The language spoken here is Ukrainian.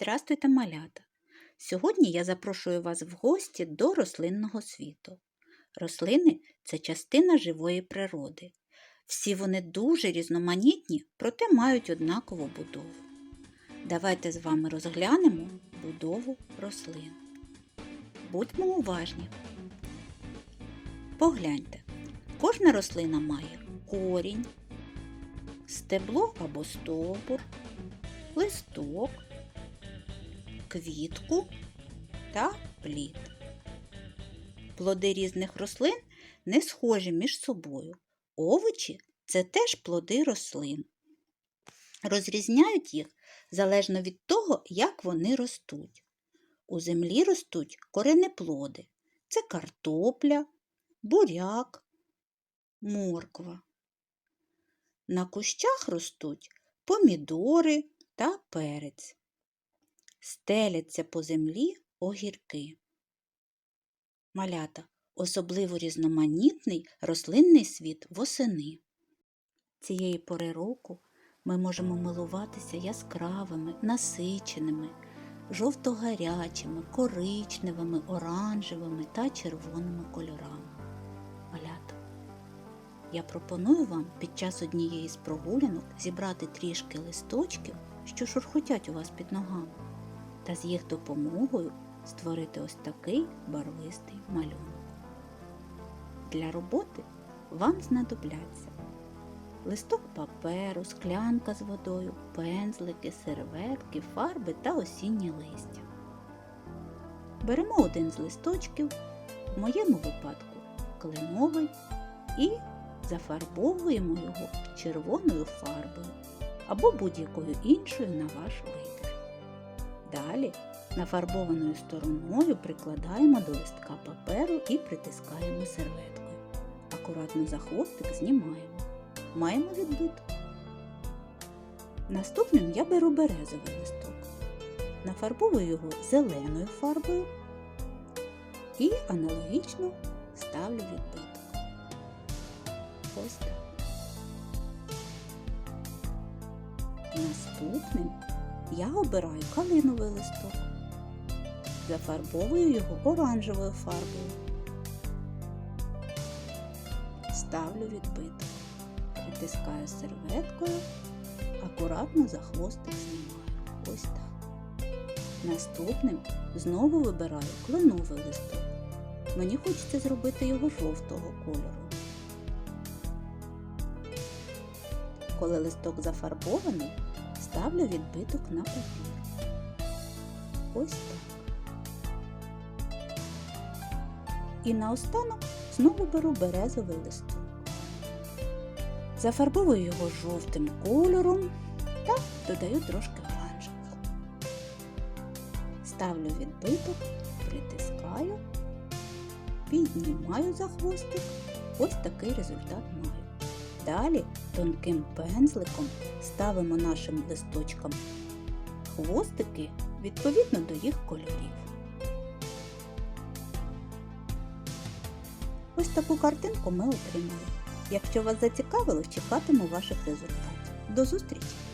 Здравствуйте, малята! Сьогодні я запрошую вас в гості до рослинного світу. Рослини це частина живої природи. Всі вони дуже різноманітні, проте мають однакову будову. Давайте з вами розглянемо будову рослин. Будьмо уважні. Погляньте, кожна рослина має корінь, стебло або стовбур, листок, квітку та плід. Плоди різних рослин не схожі між собою. Овочі це теж плоди рослин. Розрізняють їх залежно від того, як вони ростуть. У землі ростуть коренеплоди. Це картопля, буряк, морква. На кущах ростуть помідори та перець. Стеляться по землі огірки. Малята особливо різноманітний рослинний світ восени. Цієї пори року ми можемо милуватися яскравими, насиченими, жовто-гарячими, коричневими, оранжевими та червоними кольорами. Малята, я пропоную вам під час однієї з прогулянок зібрати трішки листочків, що шурхотять у вас під ногами, та з їх допомогою створити ось такий барвистий малюнок. Для роботи вам знадобляться листок паперу, склянка з водою, пензлики, серветки, фарби та осіннє листя. Беремо один з листочків, в моєму випадку кленовий, і зафарбовуємо його червоною фарбою або будь-якою іншою на ваш вибір. Далі нафарбованою стороною прикладаємо до листка паперу і притискаємо серветкою. Акуратно за хвостик знімаємо. Маємо відбиток. Наступним я беру березовий листок. Нафарбовую його зеленою фарбою і аналогічно ставлю відбиток. Ось так. Наступним я обираю калиновий листок. Зафарбовую його оранжевою фарбою. Ставлю відбиток. Притискаю серветкою, акуратно за хвостик знімаю. Ось так. Наступним знову вибираю кленовий листок. Мені хочеться зробити його жовтого кольору. Коли листок зафарбований, ставлю відбиток на папір. Ось так. І наостанок знову беру березовий листок. Зафарбовую його жовтим кольором та додаю трошки оранжевого. Ставлю відбиток, притискаю, піднімаю за хвостик. Ось такий результат маю. Далі тонким пензликом ставимо нашим листочкам хвостики відповідно до їх кольорів. Ось таку картинку ми отримали. Якщо вас зацікавило, чекатиму ваших результатів. До зустрічі!